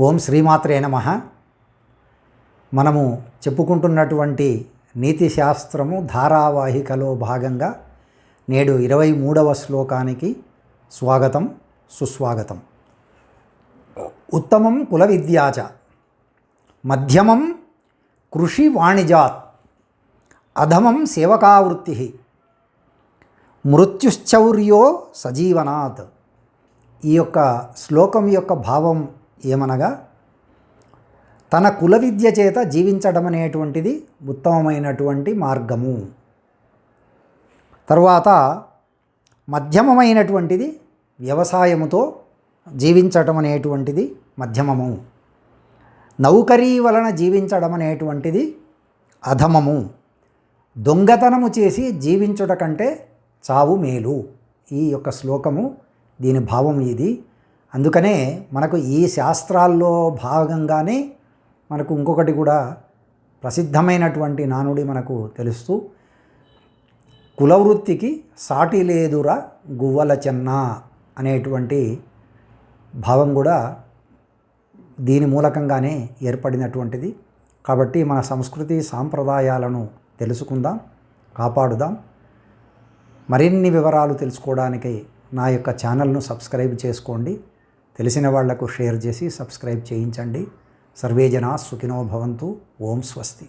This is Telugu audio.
ఓం శ్రీమాత్రే నమ. మనము చెప్పుకుంటున్నటువంటి నీతి శాస్త్రము ధారావాహికలో భాగంగా నేడు ఇరవై మూడవ శ్లోకానికి స్వాగతం సుస్వాగతం. ఉత్తమం కుల విద్యాచ మధ్యమం కృషి వాణిజాత్ అధమం సేవకావృత్తి మృత్యుశ్చౌర్యో సజీవనాత్. ఈ యొక్క శ్లోకం యొక్క భావం ఏమనగా తన కుల విద్య చేత జీవించడం అనేటువంటిది ఉత్తమమైనటువంటి మార్గము. తర్వాత మధ్యమమైనటువంటిది వ్యవసాయముతో జీవించటం అనేటువంటిది మధ్యమము. నౌకరీ వలన జీవించడం అనేటువంటిది అధమము. దొంగతనము చేసి జీవించుట కంటే చావు మేలు. ఈ యొక్క శ్లోకము దీని భావం ఇది. అందుకనే మనకు ఈ శాస్త్రాల్లో భాగంగానే మనకు ఇంకొకటి కూడా ప్రసిద్ధమైనటువంటి నానుడి మనకు తెలుస్తూ కులవృత్తికి సాటి లేదురా గువ్వల చెన్న అనేటువంటి భావం కూడా దీని మూలకంగానే ఏర్పడినటువంటిది. కాబట్టి మన సంస్కృతి సాంప్రదాయాలను తెలుసుకుందాం కాపాడుదాం. మరిన్ని వివరాలు తెలుసుకోవడానికి నా యొక్క ఛానల్ను సబ్స్క్రైబ్ చేసుకోండి. తెలిసిన వాళ్ళకు షేర్ చేసి సబ్స్క్రైబ్ చేయించండి. సర్వే జనా సుఖినో భవంతు. ఓం స్వస్తి.